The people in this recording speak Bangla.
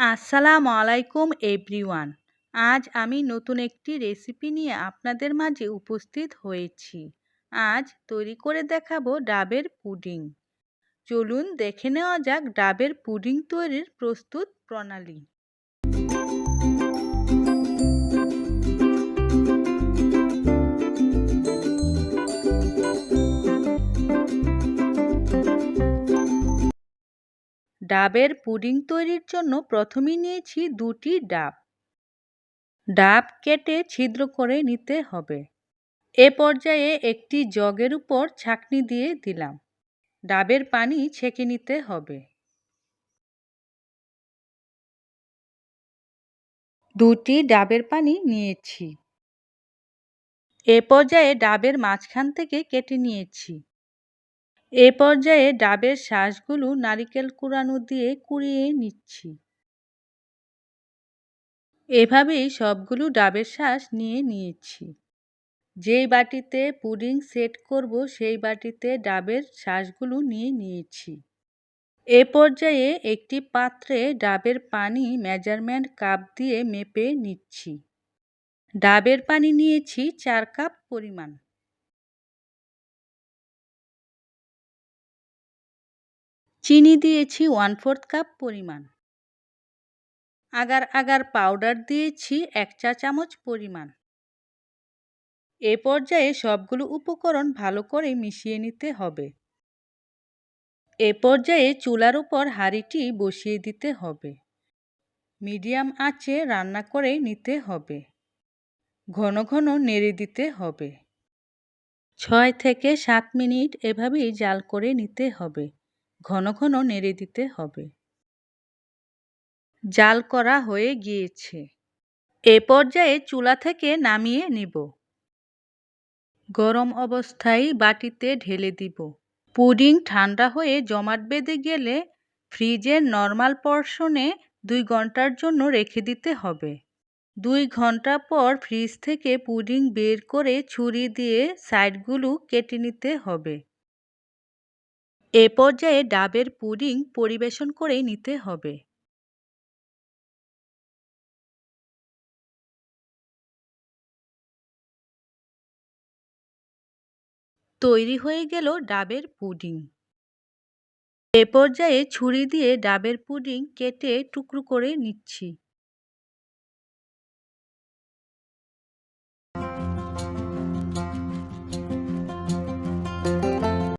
আসসালামু আলাইকুম এভরিওয়ান। আজ আমি নতুন একটি রেসিপি নিয়ে আপনাদের মাঝে উপস্থিত হয়েছি। আজ তৈরি করে দেখাবো ডাবের পুডিং। চলুন দেখে নেওয়া যাক ডাবের পুডিং তৈরির প্রস্তুত প্রণালী। ডাবের পুডিং তৈরির জন্য প্রথমে নিয়েছি দুটি ডাব। ডাব কেটে ছিদ্র করে নিতে হবে। এ পর্যায়ে একটি জগের উপর ছাকনি দিয়ে দিলাম। ডাবের পানি ছেঁকে নিতে হবে। দুটি ডাবের পানি নিয়েছি। এ পর্যায়ে ডাবের মাঝখান থেকে কেটে নিয়েছি। এ পর্যায়ে ডাবের শ্বাসগুলো নারিকেল কুড়ানো দিয়ে কুড়িয়ে নিচ্ছি। এভাবেই সবগুলো ডাবের শ্বাস নিয়ে নিয়েছি। যেই বাটিতে পুডিং সেট করব, সেই বাটিতে ডাবের শ্বাসগুলো নিয়ে নিয়েছি। এ পর্যায়ে একটি পাত্রে ডাবের পানি মেজারমেন্ট কাপ দিয়ে মেপে নিচ্ছি। ডাবের পানি নিয়েছি চার কাপ পরিমাণ। চিনি দিয়েছি ওয়ান ফোর্থ কাপ পরিমাণ। আগার আগার পাউডার দিয়েছি এক চা চামচ পরিমাণ। এ পর্যায়ে সবগুলো উপকরণ ভালো করে মিশিয়ে নিতে হবে। এ পর্যায়ে চুলার উপর হাঁড়িটি বসিয়ে দিতে হবে। মিডিয়াম আঁচে রান্না করে নিতে হবে। ঘন ঘন নেড়ে দিতে হবে। ছয় থেকে সাত মিনিট এভাবেই জাল করে নিতে হবে। ঘন ঘন নেড়ে দিতে হবে। জাল করা হয়ে গিয়েছে। এ পর্যায়ে চুলা থেকে নামিয়ে নিব। গরম অবস্থায় বাটিতে ঢেলে দিব। পুডিং ঠান্ডা হয়ে জমাট বেঁধে গেলে ফ্রিজের নর্মাল পর্শনে দুই ঘণ্টার জন্য রেখে দিতে হবে। দুই ঘণ্টা পর ফ্রিজ থেকে পুডিং বের করে ছুরি দিয়ে সাইডগুলো কেটে নিতে হবে। এ পর্যায়ে ডাবের পুডিং পরিবেশন করে নিতে হবে। তৈরি হয়ে গেল ডাবের পুডিং। এ পর্যায়ে ছুরি দিয়ে ডাবের পুডিং কেটে টুকরো করে নিচ্ছি।